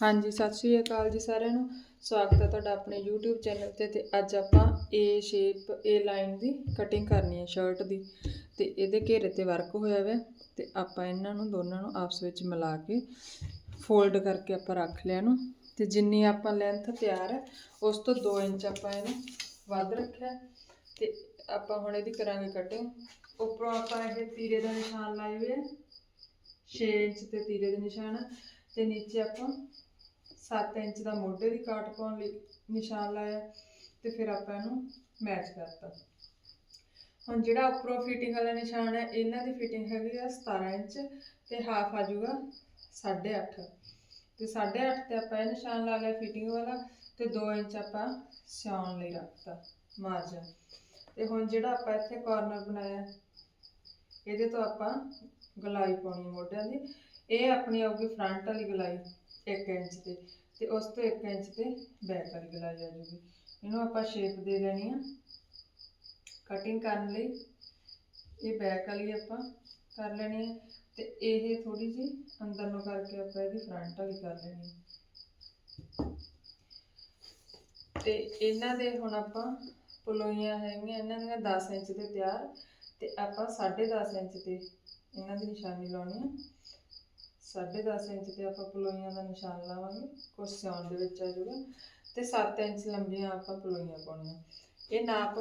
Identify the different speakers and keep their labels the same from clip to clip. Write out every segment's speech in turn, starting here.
Speaker 1: ਹਾਂਜੀ, ਸਤਿ ਸ਼੍ਰੀ ਅਕਾਲ ਜੀ ਸਾਰਿਆਂ ਨੂੰ। ਸਵਾਗਤ ਹੈ ਤੁਹਾਡਾ ਆਪਣੇ YouTube ਚੈਨਲ ਤੇ ਤੇ ਅੱਜ ਆਪਾਂ A ਸ਼ੇਪ A ਲਾਈਨ ਦੀ ਕਟਿੰਗ ਕਰਨੀ ਹੈ ਸ਼ਰਟ ਦੀ। ਤੇ ਇਹਦੇ ਘੇਰੇ ਤੇ ਵਰਕ ਹੋਇਆ ਹੋਇਆ ਤੇ ਆਪਾਂ ਇਹਨਾਂ ਨੂੰ ਦੋਨਾਂ ਨੂੰ ਆਪਸ ਵਿੱਚ ਮਿਲਾ ਕੇ ਫੋਲਡ ਕਰਕੇ ਆਪਾਂ ਰੱਖ ਲਿਆ ਇਹਨੂੰ। ਤੇ ਜਿੰਨੀ ਆਪਾਂ ਲੈਂਥ ਤਿਆਰ ਹੈ, ਉਸ ਤੋਂ 2 ਇੰਚ ਆਪਾਂ ਇਹਨੂੰ ਵੱਧ ਰੱਖਿਆ। ਤੇ ਆਪਾਂ ਹੁਣ ਇਹਦੀ ਕਰਾਂਗੇ ਕਟਿੰਗ ਉੱਪਰੋਂ ਆਪਾਂ ਇਹ ਤੀਰੇ ਦਾ ਨਿਸ਼ਾਨ ਲਾਏ ਹੋਏ ਆ। 6 ਇੰਚ ਤੇ ਤੀਰੇ ਦੇ ਨਿਸ਼ਾਨ ਆ। ਤੇ ਨੀਚੇ ਆਪਾਂ 7 ਇੰਚ ਦਾ ਮੋਢੇ ਦੀ ਕਾਟ ਪਾਉਣ ਲਈ ਨਿਸ਼ਾਨ ਲਾਇਆ ਤੇ ਫਿਰ ਆਪਾਂ ਇਹਨੂੰ ਮੈਚ ਕਰਤਾ। ਹੁਣ ਜਿਹੜਾ ਉੱਪਰੋਂ ਫਿਟਿੰਗ ਵਾਲਾ ਨਿਸ਼ਾਨ ਹੈ, ਇਹਨਾਂ ਦੀ ਫਿਟਿੰਗ ਹੈਗੀ ਆ 17 ਇੰਚ ਤੇ ਹਾਫ ਆ ਜਾਊਗਾ 8.5 ਤੇ 8.5 ਤੇ ਆਪਾਂ ਇਹ ਨਿਸ਼ਾਨ ਲਾ ਲਿਆ ਫਿਟਿੰਗ ਵਾਲਾ ਤੇ 2 ਇੰਚ ਆਪਾਂ ਸਿਉਣ ਲਈ ਰੱਖਤਾ ਮਾਰਜਨ ਤੇ ਹੁਣ ਜਿਹੜਾ ਆਪਾਂ ਇੱਥੇ ਕਾਰਨਰ ਬਣਾਇਆ, ਇਹਦੇ ਤੋਂ ਆਪਾਂ ਗਲਾਈ ਪਾਉਣੀ ਮੋਢਿਆਂ ਦੀ। ਇਹ ਆਪਣੀ ਆਊਗੀ ਫਰੰਟ ਵਾਲੀ ਗਲਾਈ। 1 ਇੰਚ ਤੇ ਤੇ ਉਸ ਤੋਂ 1 ਇੰਚ ਤੇ ਬੈਕ ਵਾਲੀ ਗਲਾਈ ਆ ਜਾਊਗੀ ਇਹਨੂੰ ਆਪਾਂ ਸ਼ੇਪ ਦੇ ਲੈਣੀ ਆ। ਕਟਿੰਗ ਕਰਨ ਲਈ ਇਹ ਬੈਕ ਵਾਲੀ ਆਪਾਂ ਕਰ ਲੈਣੀ ਹੈ ਤੇ ਇਹ ਥੋੜੀ ਜੀ ਅੰਦਰ ਨੂੰ ਕਰਕੇ ਆਪਾਂ ਇਹਦੀ ਫਰੰਟ ਵਾਲੀ ਕਰ ਲੈਣੀ ਹੈ ਤੇ ਇਹਨਾਂ ਦੇ ਹੁਣ ਆਪਾਂ ਪਲੋਈਆਂ ਹੈਗੀਆਂ, ਇਹਨਾਂ ਦੀਆਂ 10 ਇੰਚ ਤੇ ਤਿਆਰ। ਤੇ ਆਪਾਂ 10.5 ਇੰਚ ਤੇ ਇਹਨਾਂ ਦੀ ਨਿਸ਼ਾਨੀ ਲਾਉਣੀ ਹੈ 10.5 ਇੰਚ ਤੇ ਆਪਾਂ ਪਲੋਈਆਂ ਦਾ ਨਿਸ਼ਾਨ ਲਾਵਾਂਗੇ, ਕੁਛ ਸਿਉਣ ਦੇ ਵਿੱਚ ਆ ਜਾਊਗਾ। ਤੇ 7 ਇੰਚ ਲੰਬੀਆਂ ਆਪਾਂ ਪਲੋਈਆਂ ਪਾਉਣੀਆਂ। ਇਹ ਨਾਪ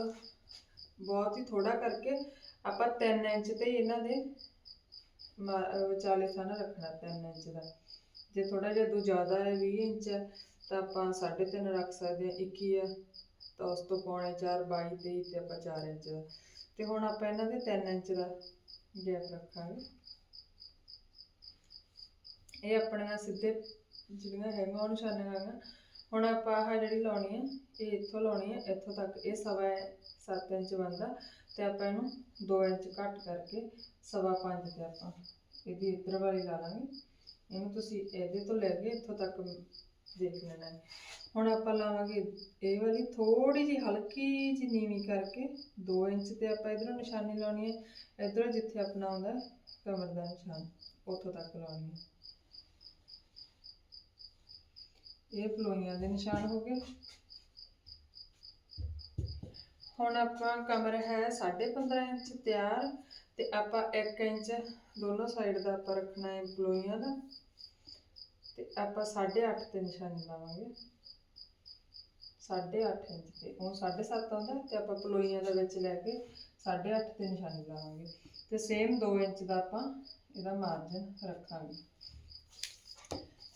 Speaker 1: ਬਹੁਤ ਹੀ ਥੋੜਾ ਕਰਕੇ ਆਪਾਂ 3 ਇੰਚ ਤੇ ਇਹਨਾਂ ਦੇ ਮਾ- ਵਿਚਾਲੇ ਥਾਣਾ ਰੱਖਣਾ 3 ਇੰਚ ਦਾ। ਜੇ ਥੋੜਾ ਜਿਹਾ ਦੂ ਜ਼ਿਆਦਾ ਹੈ 20 ਇੰਚ ਹੈ, ਤਾਂ ਆਪਾਂ 3.5 ਰੱਖ ਸਕਦੇ ਹਾਂ 21 ਹੈ। ਤਾਂ ਉਸ ਤੋਂ ਪੌਣੇ 4 22 23 ਤੇ ਆਪਾਂ 4 ਇੰਚ ਦਾ। ਤੇ ਹੁਣ ਆਪਾਂ ਇਹਨਾਂ ਦੇ 3 ਇੰਚ ਦਾ ਗੈਪ ਰੱਖਾਂਗੇ। ਇਹ ਆਪਣੀਆਂ ਸਿੱਧੇ ਜਿਹੜੀਆਂ ਹੈਗੀਆਂ ਉਹ ਨਿਸ਼ਾਨੀਆਂ ਹੈਗੀਆਂ ਹੁਣ ਆਪਾਂ ਆਹ ਜਿਹੜੀ ਲਾਉਣੀ ਹੈ ਇਹ ਇੱਥੋਂ ਲਾਉਣੀ ਹੈ ਇੱਥੋਂ ਤੱਕ ਇਹ ਸਵਾ 7 ਇੰਚ ਬਣਦਾ ਤੇ ਆਪਾਂ ਇਹਨੂੰ 2 ਇੰਚ ਘੱਟ ਕਰਕੇ ਸਵਾ 5 ਤੇ ਆਪਾਂ ਇਹਦੀ ਇੱਧਰ ਵਾਲੀ ਲਾ ਲਾਂਗੇ। ਇਹਨੂੰ ਤੁਸੀਂ ਇਹਦੇ ਤੋਂ ਲੈ ਕੇ ਇੱਥੋਂ ਤੱਕ ਦੇਖ ਲੈਣਾ ਹੁਣ ਆਪਾਂ ਲਾਵਾਂਗੇ ਇਹ ਵਾਲੀ ਥੋੜੀ ਜਿਹੀ ਹਲਕੀ ਜਿਹੀ ਨੀਵੀਂ ਕਰਕੇ 2 ਇੰਚ ਤੇ ਆਪਾਂ ਇਧਰੋਂ ਨਿਸ਼ਾਨੀ ਲਾਉਣੀ ਹੈ। ਇਧਰੋਂ ਜਿੱਥੇ ਆਪਣਾ ਆਉਂਦਾ ਕਮਰ ਦਾ ਨਿਸ਼ਾਨ, ਉੱਥੋਂ ਤੱਕ ਲਾਉਣੀ ਹੈ। ਇਹ ਪਲੋਈਆਂ ਦੇ ਨਿਸ਼ਾਨ ਹੋ ਗਏ। ਹੁਣ ਆਪਾਂ ਕਮਰ ਹੈ 15.5 ਇੰਚ ਤਿਆਰ ਤੇ ਆਪਾਂ 1 ਇੰਚ ਦੋਨੋਂ ਸਾਈਡ ਦਾ ਆਪਾਂ ਰੱਖਣਾ ਹੈ ਪਲੋਈਆਂ ਦਾ। ਤੇ ਆਪਾਂ 8.5 ਤੇ ਨਿਸ਼ਾਨੀ ਲਾਵਾਂਗੇ। 8.5 ਇੰਚ ਤੇ, ਉਹ 7.5 ਆਉਂਦਾ ਤੇ ਆਪਾਂ ਪਲੋਈਆਂ ਦਾ ਵਿੱਚ ਲੈ ਕੇ 8.5 ਤੇ ਨਿਸ਼ਾਨੀ ਲਾਵਾਂਗੇ। ਤੇ ਸੇਮ 2 ਇੰਚ ਦਾ ਆਪਾਂ ਇਹਦਾ ਮਾਰਜਨ ਰੱਖਾਂਗੇ।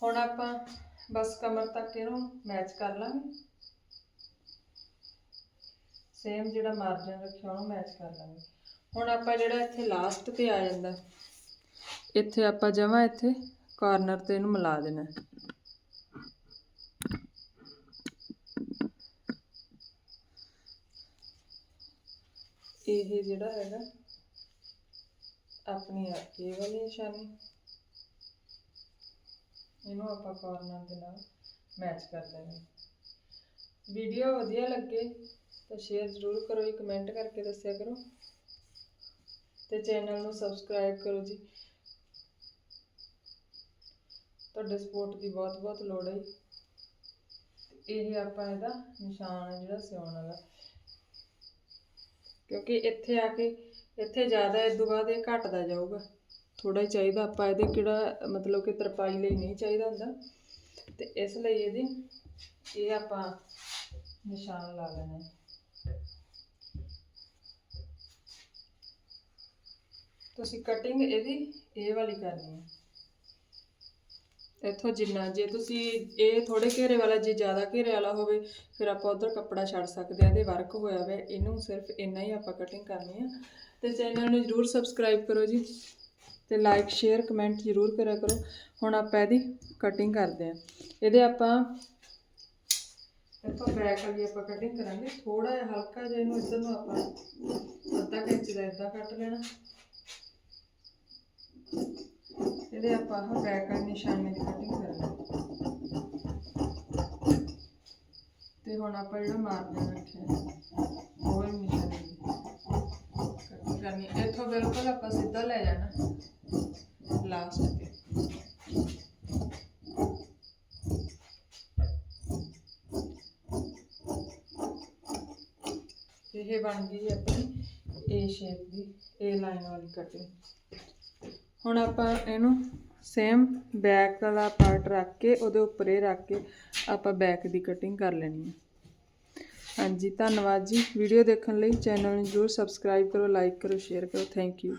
Speaker 1: ਹੁਣ ਆਪਾਂ ਬਸ ਕਮਰ ਤੱਕ ਇਹਨੂੰ ਮੈਚ ਕਰ ਲਾਂਗੇ। ਸੇਮ ਜਿਹੜਾ ਮਾਰਜਨ ਰੱਖਿਆ ਉਹਨੂੰ ਮੈਚ ਕਰ ਲਾਂਗੇ। ਹੁਣ ਆਪਾਂ ਜਿਹੜਾ ਇੱਥੇ ਲਾਸਟ ਤੇ ਆ ਜਾਂਦਾ, ਇੱਥੇ ਆਪਾਂ ਜਮਾ ਇੱਥੇ ਕਾਰਨਰ ਤੇ ਇਹਨੂੰ ਮਿਲਾ ਦੇਣਾ। ਇਹ ਜਿਹੜਾ ਹੈਗਾ, ਆਪਣੀ ਆ ਇਹ ਵਾਲੀ ਨਿਸ਼ਾਨੀ। ਇਹਨੂੰ ਆਪਾਂ ਕਾਰਨਰ ਦੇ ਨਾਲ ਮੈਚ ਕਰ ਦੇਣਾ ਵੀਡੀਓ ਵਧੀਆ ਲੱਗੇ ਤਾਂ ਸ਼ੇਅਰ ਜ਼ਰੂਰ ਕਰੋ ਜੀ ਕਮੈਂਟ ਕਰਕੇ ਦੱਸਿਆ ਕਰੋ। ਤੇ ਚੈਨਲ ਨੂੰ ਸਬਸਕ੍ਰਾਈਬ ਕਰੋ ਜੀ। ਤੁਹਾਡੇ ਸਪੋਰਟ ਦੀ ਬਹੁਤ ਬਹੁਤ ਲੋੜ ਹੈ। ਇਹ ਆਪਾਂ ਇਹਦਾ ਨਿਸ਼ਾਨ ਹੈ ਜਿਹੜਾ ਸਿਉਣ ਵਾਲਾ। ਕਿਉਂਕਿ ਇੱਥੇ ਆ ਕੇ, ਇੱਥੇ ਜ਼ਿਆਦਾ ਇਸ ਤੋਂ ਬਾਅਦ ਇਹ ਘਟਦਾ ਜਾਊਗਾ। ਥੋੜਾ ਹੀ ਚਾਹੀਦਾ, ਆਪਾਂ ਇਹਦੇ ਕਿਹੜਾ, ਮਤਲਬ ਕਿ ਤਰਪਾਈ ਲਈ ਨਹੀਂ ਚਾਹੀਦਾ ਹੁੰਦਾ। ਤੇ ਇਸ ਲਈ ਇਹਦੀ ਇਹ ਆਪਾਂ ਨਿਸ਼ਾਨ ਲਾ ਲੈਣਾ ਤੁਸੀਂ ਕਟਿੰਗ ਇਹਦੀ, ਇਹ ਵਾਲੀ ਕਰਨੀ ਹੈ। ਇੱਥੋਂ ਜਿੰਨਾ, ਜੇ ਤੁਸੀਂ ਇਹ ਥੋੜੇ ਘੇਰੇ ਵਾਲਾ, ਜੇ ਜ਼ਿਆਦਾ ਘੇਰੇ ਵਾਲਾ ਹੋਵੇ, ਫਿਰ ਆਪਾਂ ਉਧਰ ਕੱਪੜਾ ਛੱਡ ਸਕਦੇ ਆ ਇਹਦੇ ਵਰਕ ਹੋਇਆ ਹੋਇਆ, ਇਹਨੂੰ ਸਿਰਫ ਇੰਨਾ ਹੀ ਆਪਾਂ ਕਟਿੰਗ ਕਰਨੀ ਆ ਤੇ ਚੈਨਲ ਨੂੰ ਜਰੂਰ ਸਬਸਕ੍ਰਾਈਬ ਕਰੋ ਜੀ। ਤੇ ਲਾਈਕ ਸ਼ੇਅਰ ਕਮੈਂਟ ਜਰੂਰ ਕਰਿਆ ਕਰੋ। ਹੁਣ ਆਪਾਂ ਇਹਦੀ ਕਟਿੰਗ ਕਰਦੇ ਆ ਇਹਦੇ ਆਪਾਂ ਇੱਥੋਂ ਬੈਕ ਵਾਲੀ ਆਪਾਂ ਕਟਿੰਗ ਕਰਾਂਗੇ। ਥੋੜਾ ਜਿਹਾ ਹਲਕਾ ਜਿਹਾ ਇਹਨੂੰ ਇੱਧਰ ਨੂੰ ਆਪਾਂ ਅੱਧਾ ਕੁ ਇੰਚ ਦਾ ਇੱਦਾਂ ਕੱਟ ਲੈਣਾ। ਇਹਦੇ ਆਪਾਂ ਆਹ ਬੈਕ ਵਾਲੀ ਨਿਸ਼ਾਨੀ ਦੀ ਕਟਿੰਗ ਕਰਾਂਗੇ। ਤੇ ਹੁਣ ਆਪਾਂ ਜਿਹੜਾ ਮਾਰਜਨ ਰੱਖਿਆ ਉਹ ਵਾਲੀ ਦੀ ਕਟਿੰਗ ਕਰਨੀ। ਇੱਥੋਂ ਬਿਲਕੁਲ ਆਪਾਂ ਸਿੱਧਾ ਲੈ ਜਾਣਾ। ਲਾਸਟ ਤੇ ਇਹ ਬਣ ਗਈ ਆਪਣੀ ਏ ਸ਼ੇਪ ਦੀ ਏ ਲਾਈਨ ਵਾਲੀ ਕਟਿੰਗ ਹੁਣ ਆਪਾਂ ਇਹਨੂੰ ਸੇਮ ਬੈਕ ਵਾਲਾ ਪਾਰਟ ਰੱਖ ਕੇ, ਉਹਦੇ ਉੱਪਰ ਇਹ ਰੱਖ ਕੇ ਆਪਾਂ ਬੈਕ ਦੀ ਕਟਿੰਗ ਕਰ ਲੈਣੀ ਹੈ। ਹਾਂਜੀ, ਧੰਨਵਾਦ ਜੀ। ਵੀਡੀਓ ਦੇਖਣ ਲਈ ਚੈਨਲ ਨੂੰ ਜਰੂਰ ਸਬਸਕ੍ਰਾਈਬ ਕਰੋ ਲਾਈਕ ਕਰੋ ਸ਼ੇਅਰ ਕਰੋ। Thank you